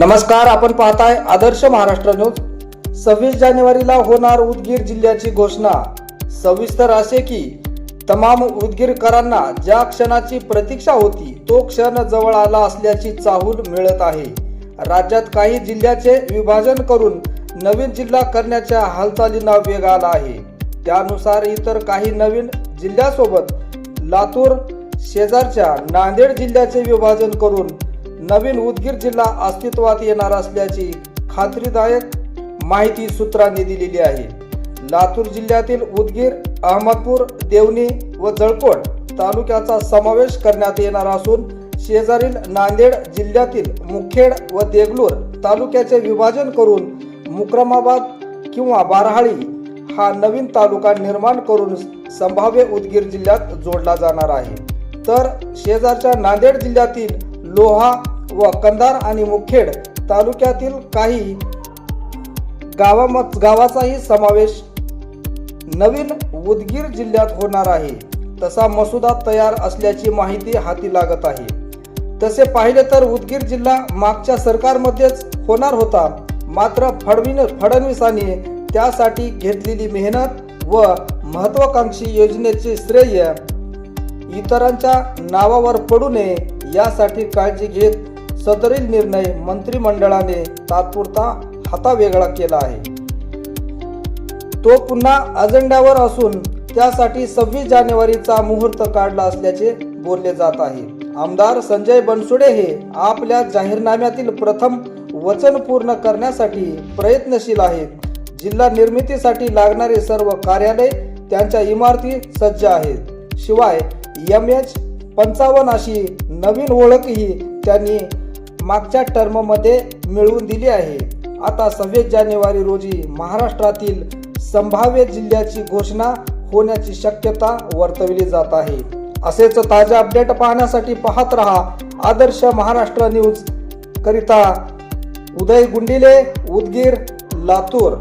नमस्कार आपण पाहताय आदर्श महाराष्ट्र न्यूज. सव्वीस जानेवारीला होणार उदगीर जिल्ह्याची घोषणा. सविस्तर असे की तमाम उदगीरकरांना ज्या क्षणाची प्रतीक्षा होती तो क्षण जवळ आला असल्याची चाहूल मिळत आहे. राज्यात काही जिल्ह्याचे विभाजन करून नवीन जिल्हा करण्याच्या हालचालींना वेग आला आहे. त्यानुसार इतर काही नवीन जिल्ह्यासोबत लातूर शेजारच्या नांदेड जिल्ह्याचे विभाजन करून नवीन उदगीर जिल्हा अस्तित्वात येणार असल्याची खात्रीदायक माहिती सूत्रांनी दिलेली आहे. लातूर जिल्ह्यातील उदगीर अहमदपूर देवणी व जळकोट तालुक्याचा समावेश करण्यात येणार असून शेजारील नांदेड जिल्ह्यातील मुखेड व देगलूर तालुक्याचे विभाजन करून मुक्रमाबाद किंवा बारहाळी हा नवीन तालुका निर्माण करून संभाव्य उदगीर जिल्ह्यात जोडला जाणार आहे. तर शेजारच्या नांदेड जिल्ह्यातील लोहा व कंधार आणि मुखेड तालुक्यातील काही गावाम गावाचाही समावेश नवीन उदगीर जिल्ह्यात होणार आहे. तसा मसुदा तयार असल्याची माहिती हाती लागत आहे. तसे पाहिले तर उदगीर जिल्हा मागच्या सरकारमध्येच होणार होता. मात्र फडवीन फडणवीसांनी त्यासाठी घेतलेली मेहनत व महत्वाकांक्षी योजनेचे श्रेय इतरांच्या नावावर पडू नये यासाठी काळजी घेत सदरील निर्णय मंत्रिमंडळाने तात्पुरता हातावेगळा केला आहे. तो पुन्हा अजेंड्यावर असून त्यासाठी सव्वीस जानेवारीचा मुहूर्त काढला असल्याचे बोलले जात आहे. आमदार संजय बनसुडे हे आपल्या जाहीरनाम्यातील प्रथम वचन पूर्ण करण्यासाठी प्रयत्नशील आहेत. जिल्हा निर्मितीसाठी लागणारे सर्व कार्यालय त्यांच्या इमारती सज्ज आहेत. शिवाय एम एच पंचावन्न अशी नवीन ओळखही त्यांनी मागच्या टर्ममध्ये मिळवून दिली आहे. आता सव्वीस जानेवारी रोजी महाराष्ट्रातील संभाव्य जिल्ह्याची घोषणा होण्याची शक्यता वर्तवली जात आहे. असेच ताज्या अपडेट पाहण्यासाठी पाहत रहा आदर्श महाराष्ट्र न्यूज करिता उदय गुंडिले उदगीर लातूर.